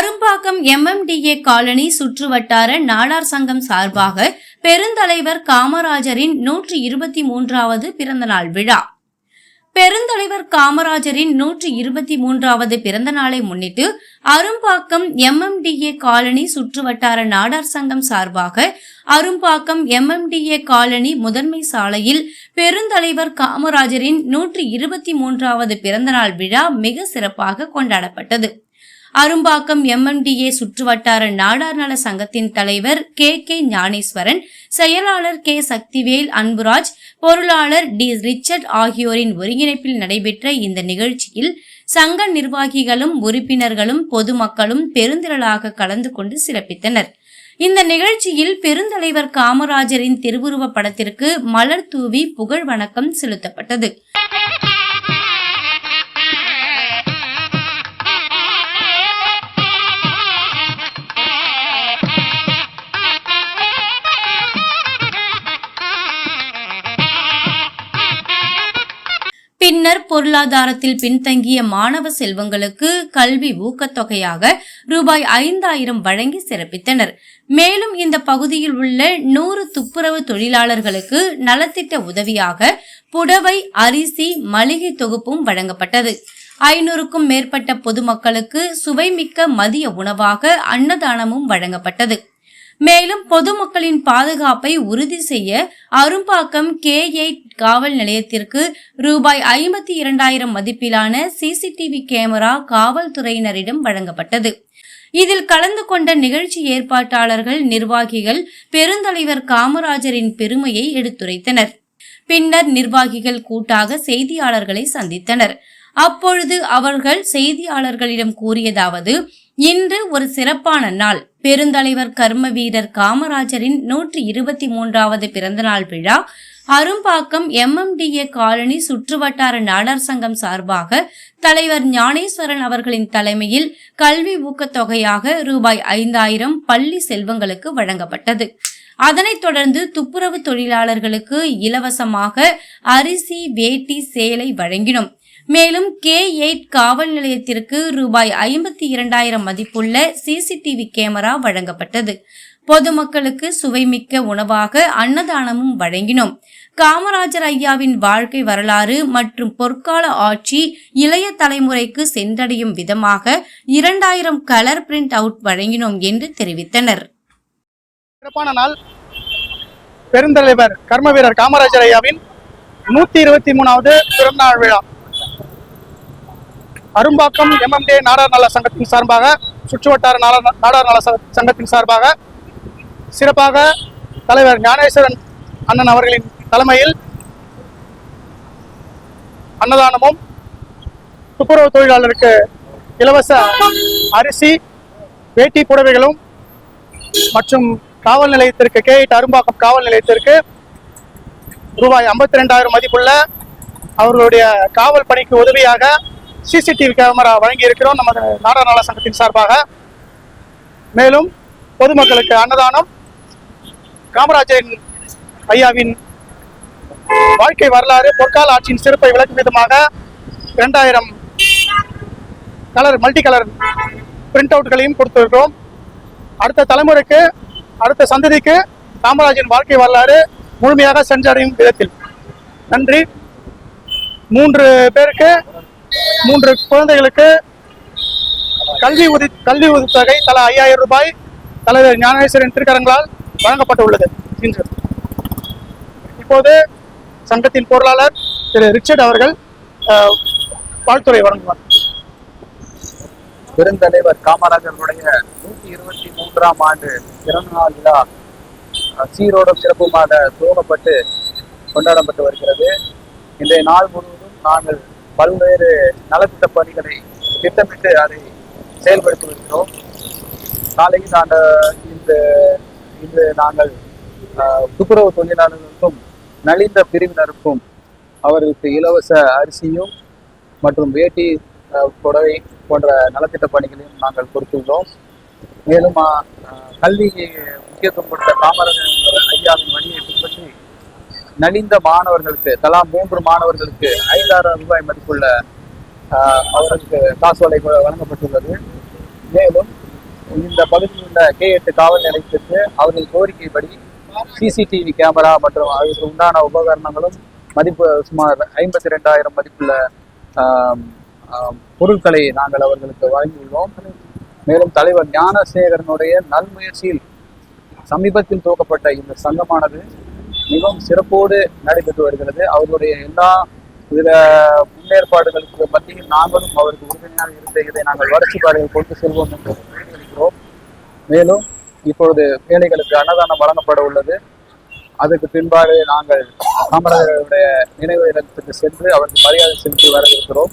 Arumbakkam MMDA colony சுற்றுவட்டார நாடார் சங்கம் சார்பாக பெருந்தலைவர் காமராஜரின் நூற்றி இருபத்தி மூன்றாவது பிறந்தநாள் விழா. பெருந்தலைவர் காமராஜரின் நூற்றி இருபத்தி மூன்றாவது பிறந்த நாளை முன்னிட்டு அரும்பாக்கம் எம்எம்டிஏ காலனி சுற்றுவட்டார நாடார் சங்கம் சார்பாக அரும்பாக்கம் எம்எம்டிஏ காலனி முதன்மை சாலையில் பெருந்தலைவர் காமராஜரின் நூற்றி இருபத்தி மூன்றாவது பிறந்தநாள் விழா மிக சிறப்பாக கொண்டாடப்பட்டது. அரும்பாக்கம் எம்எம்டிஏ சுற்றுவட்டார நாடார் நல சங்கத்தின் தலைவர் கே கே ஞானேஸ்வரன் செயலாளர் கே சக்திவேல் அன்புராஜ் பொருளாளர் டி ரிச்சர்ட் ஆகியோரின் ஒருங்கிணைப்பில் நடைபெற்ற இந்த நிகழ்ச்சியில் சங்க நிர்வாகிகளும் உறுப்பினர்களும் பொதுமக்களும் பெருந்திரளாக கலந்து கொண்டு சிறப்பித்தனர். இந்த நிகழ்ச்சியில் பெருந்தலைவர் காமராஜரின் திருவுருவ படத்திற்கு மலர் தூவி புகழ் வணக்கம் செலுத்தப்பட்டது. பின்னர் பொருளாதாரத்தில் பின்தங்கிய மாணவ செல்வங்களுக்கு கல்வி ஊக்கத்தொகையாக ரூபாய் ஐந்தாயிரம் வழங்கி சிறப்பித்தனர். மேலும் இந்த பகுதியில் உள்ள நூறு துப்புரவு தொழிலாளர்களுக்கு நலத்திட்ட உதவியாக புடவை அரிசி மளிகை தொகுப்பும் வழங்கப்பட்டது. ஐநூறுக்கும் மேற்பட்ட பொதுமக்களுக்கு சுவைமிக்க மதிய உணவாக அன்னதானமும் வழங்கப்பட்டது. மேலும் பொதுமக்களின் பாதுகாப்பை உறுதி செய்ய அரும்பாக்கம் கே எயிட் காவல் நிலையத்திற்கு ரூபாய் ஐம்பத்தி இரண்டாயிரம் மதிப்பிலான சிசிடிவி கேமரா காவல்துறையினரிடம் வழங்கப்பட்டது. இதில் கலந்து கொண்ட நிகழ்ச்சி ஏற்பாட்டாளர்கள் நிர்வாகிகள் பெருந்தலைவர் காமராஜரின் பெருமையை எடுத்துரைத்தனர். பின்னர் நிர்வாகிகள் கூட்டாக செய்தியாளர்களை சந்தித்தனர். அப்பொழுது அவர்கள் செய்தியாளர்களிடம் கூறியதாவது இன்று ஒரு சிறப்பான நாள். பெருந்தலைவர் கர்ம வீரர் காமராஜரின் நூற்றி இருபத்தி மூன்றாவது பிறந்தநாள் விழா அரும்பாக்கம் எம்எம்டிஏ காலனி சுற்றுவட்டார நாடார் சங்கம் சார்பாக தலைவர் ஞானேஸ்வரன் அவர்களின் தலைமையில் கல்வி ஊக்கத்தொகையாக ரூபாய் ஐந்தாயிரம் பள்ளி செல்வங்களுக்கு வழங்கப்பட்டது. அதனைத் தொடர்ந்து துப்புரவு தொழிலாளர்களுக்கு இலவசமாக அரிசி வேட்டி சேலை வழங்கினோம். மேலும் கே எயிட் காவல் நிலையத்திற்கு ரூபாய் ஐம்பத்தி இரண்டாயிரம் மதிப்புள்ள சிசிடிவி கேமரா வழங்கப்பட்டது. பொதுமக்களுக்கு சுவைமிக்க உணவாக அன்னதானமும் வழங்கினோம். காமராஜர் ஐயாவின் வாழ்க்கை வரலாறு மற்றும் பொற்கால ஆட்சி இளைய தலைமுறைக்கு சென்றடையும் விதமாக இரண்டாயிரம் கலர் பிரிண்ட் அவுட் வழங்கினோம் என்று தெரிவித்தனர். சிறப்பான நாள். பெருந்தலைவர் கர்ம வீரர் காமராஜர் ஐயாவின் நூத்தி இருபத்தி மூணாவது பிறந்தநாள் விழா. அரும்பாக்கம் எம்எம்டே நாடார் நல சங்கத்தின் சார்பாக சுற்றுவட்டார நாடார் நல சங்கத்தின் சார்பாக சிறப்பாக தலைவர் ஞானேஸ்வரன் அண்ணன் அவர்களின் தலைமையில் அன்னதானமும் துப்புரவு தொழிலாளருக்கு இலவச அரிசி வேட்டி புடவைகளும் மற்றும் காவல் நிலையத்திற்கு கே அரும்பாக்கம் காவல் நிலையத்திற்கு ரூபாய் ஐம்பத்தி ரெண்டாயிரம் மதிப்புள்ள அவர்களுடைய காவல் பணிக்கு உதவியாக சிசிடிவி கேமரா வழங்கி இருக்கிறோம் நமது நாடார் நல சங்கத்தின் சார்பாக. மேலும் பொதுமக்களுக்கு அன்னதானம். காமராஜரின் ஐயாவின் வாழ்க்கை வரலாறு பொற்கால ஆட்சியின் சிறப்பை விளக்கும் விதமாக இரண்டாயிரம் கலர் மல்டி கலர் பிரிண்ட் அவுட்களையும் கொடுத்திருக்கிறோம். அடுத்த தலைமுறைக்கு அடுத்த சந்ததிக்கு காமராஜின் வாழ்க்கை வரலாறு முழுமையாக சென்றடையும் விதத்தில். நன்றி. மூன்று பேருக்கு மூன்று குழந்தைகளுக்கு கல்வி உதவி கல்வி உதவித்தொகை தலா ஐயாயிரம் ரூபாய் தலைவர் ஞானேஸ்வரின் திருக்கரங்களால் வழங்கப்பட்டுள்ளது. இன்று. இப்போது சங்கத்தின் பொருளாளர் திரு ரிச்சர்ட் அவர்கள் வாழ்த்துறை வழங்குவார். பெருந்தலைவர் காமராஜருடைய நூற்றி இருபத்தி மூன்றாம் ஆண்டு பிறந்தநாள் விழா சீரோடும் சிறப்புமாக துவங்கப்பட்டு கொண்டாடப்பட்டு வருகிறது. இன்றைய நாள் முழுவதும் நாங்கள் பல்வேறு நலத்திட்ட பணிகளை திட்டமிட்டு அதை செயல்படுத்தி வருகிறோம் காலையில் நாங்கள் இந்த இன்று நாங்கள் துப்புரவு தொழிலாளர்களுக்கும் நலிந்த பிரிவினருக்கும் அவர்களுக்கு இலவச அரிசியும் மற்றும் வேட்டி புடவை போன்ற நலத்திட்ட பணிகளையும் நாங்கள் கொடுத்துள்ளோம். மேலும் கல்விக்கு முக்கியத்துவம் கொடுத்த காமராஜர் ஐயாவின் வழியை பின்பற்றி நலிந்த மாணவர்களுக்கு தலா மூன்று மாணவர்களுக்கு ஐந்தாயிரம் ரூபாய் மதிப்புள்ள அவர்களுக்கு காசோலை வழங்கப்பட்டுள்ளது. மேலும் இந்த பகுதியில் உள்ள கே எட்டு காவல் நிலையத்திற்கு அவர்கள் கோரிக்கைப்படி சிசிடிவி கேமரா மற்றும் அதற்கு உண்டான உபகரணங்களும் மதிப்பு சுமார் ஐம்பத்தி ரெண்டாயிரம் மதிப்புள்ள பொருட்களை நாங்கள் அவர்களுக்கு வழங்கியுள்ளோம். மேலும் தலைவர் ஞானசேகரனுடைய நல்முயற்சியில் சமீபத்தில் துவக்கப்பட்ட இந்த சங்கமானது மிகவும் சிறப்போடு நடைபெற்று வருகிறது. அவருடைய எல்லா வித முன்னேற்பாடுகளுக்கு மத்தியில் நாங்களும் அவருக்கு உறுதுணையாக இருந்த இதை நாங்கள் வளர்ச்சி பாதையில் கொண்டு செல்வோம் என்று இருக்கிறோம் மேலும் இப்பொழுது ஏழைகளுக்கு அன்னதானம் வழங்கப்பட உள்ளது. அதுக்கு பின்பாடு நாங்கள் காமராஜருடைய நினைவு இடத்துக்கு சென்று அவருக்கு மரியாதை செலுத்தி வர இருக்கிறோம்